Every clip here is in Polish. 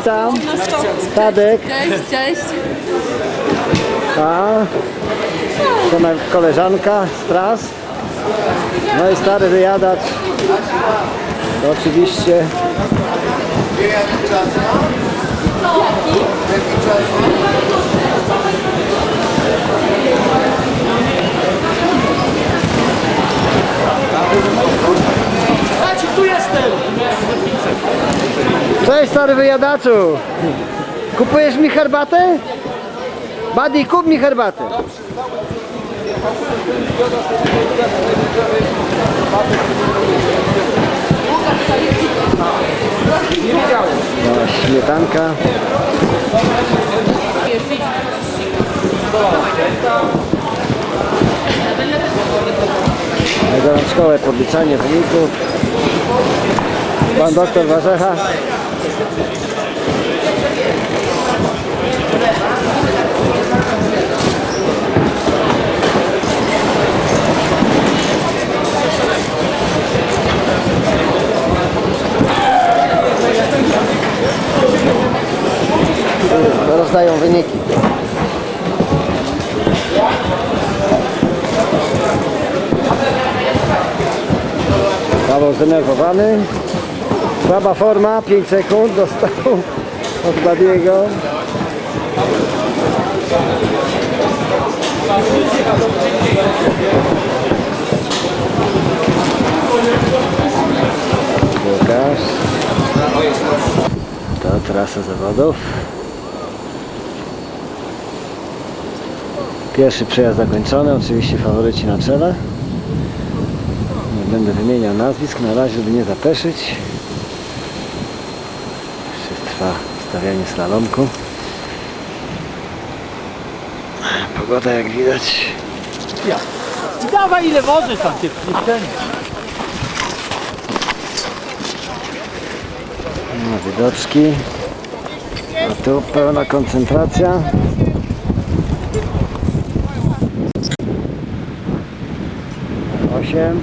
witam. Tadek. Cześć, cześć. A, to moja koleżanka z tras. No i stary wyjadacz. To oczywiście Cześć stary wyjadaczu! Kupujesz mi herbatę? Buddy, kup mi herbatę. No, śmietanka. Na gorączkowe podliczanie wyników. Pan doktor Warzecha. Rozdają wyniki. Paweł zdenerwowany. Słaba forma, 5 sekund dostał od Badiego. Łukasz. To trasa zawodów. Pierwszy przejazd zakończony, oczywiście faworyci na czele. Nie będę wymieniał nazwisk na razie, żeby nie zapeszyć. Trwa stawianie slalomku. Pogoda jak widać. Dawaj ile możesz tam się wpuszczenie. No, widoczki. A tu pełna koncentracja. Osiem.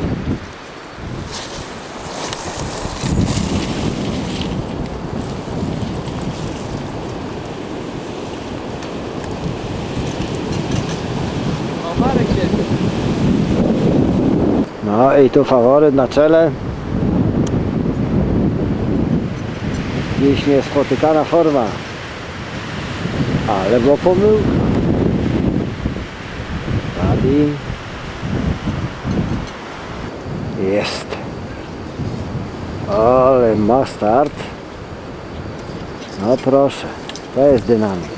No i tu faworyt na czele. Dziś niespotykana forma. Ale było pomyłka. Adi. Jest. Ale ma start. No proszę. To jest dynamit.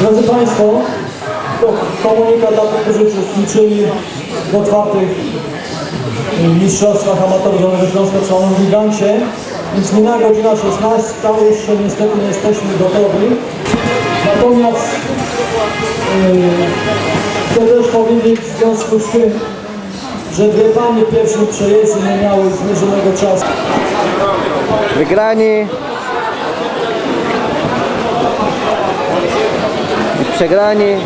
Drodzy Państwo, to komunikat dla tych, którzy uczestniczyli w otwartych mistrzostwach amatorów Dolnego Śląska w Szalonym Gigancie. Więc minęła godzina 16, tam jeszcze niestety nie jesteśmy gotowi. Natomiast yy, chcę też powiedzieć w związku z tym, że dwie panie pierwszym przejeździe nie miały zmierzonego czasu. Wygrani. I Przegrani.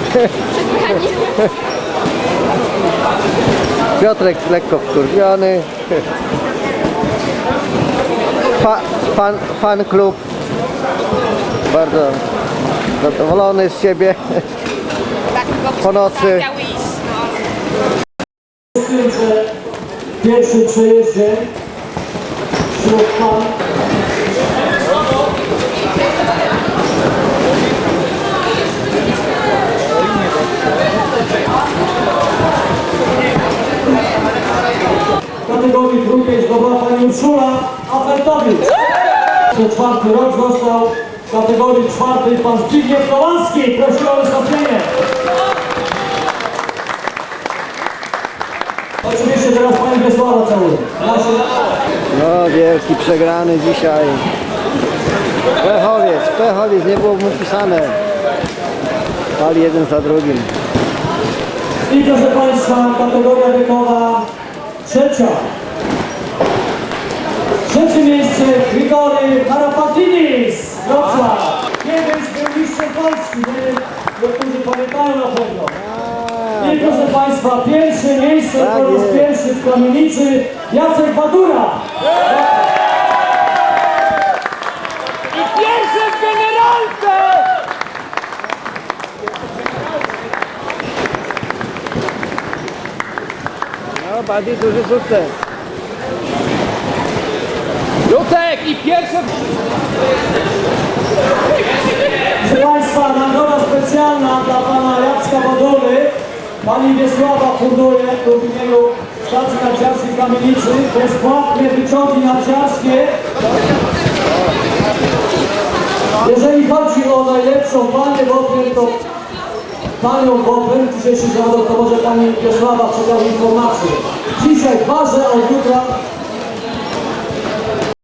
Piotrek lekko wkurwiony. Fa, fan, fan klub bardzo zadowolony z siebie. Po nocy. W pierwszym przejeździe wśród pan 2004 rok został w kategorii czwartej pan Zbigniew Kołanski. Proszę o wystąpienie. Oczywiście teraz pani Wiesława całuje. No wielki przegrany dzisiaj. Pechowiec, pechowiec, nie było mu pisane. Pali jeden za drugim. I proszę Państwa, kategoria wiekowa trzecia. Grigory Harapatinis, Wrocław. Kiedyś był mistrzem Polski, nie? niektórzy pamiętają na pewno. I proszę Państwa, pierwsze miejsce Tak po raz pierwszy w kamienicy Jacek Badura. I pierwsze w generalce! No, Badi, duży sukces. Jutek i pierwsze... Proszę Państwa, nagroda specjalna dla Pana Jacka Badury. Pani Wiesława funduje w imieniu stacji narciarskiej w Kamienicy bezpłatne wyciągi narciarskie. Jeżeli chodzi o najlepszą panię Wopner, to panią Wopner, dzisiejszy zawodowca, to może Pani Wiesława przekazać informację. Dzisiaj parze, a od jutra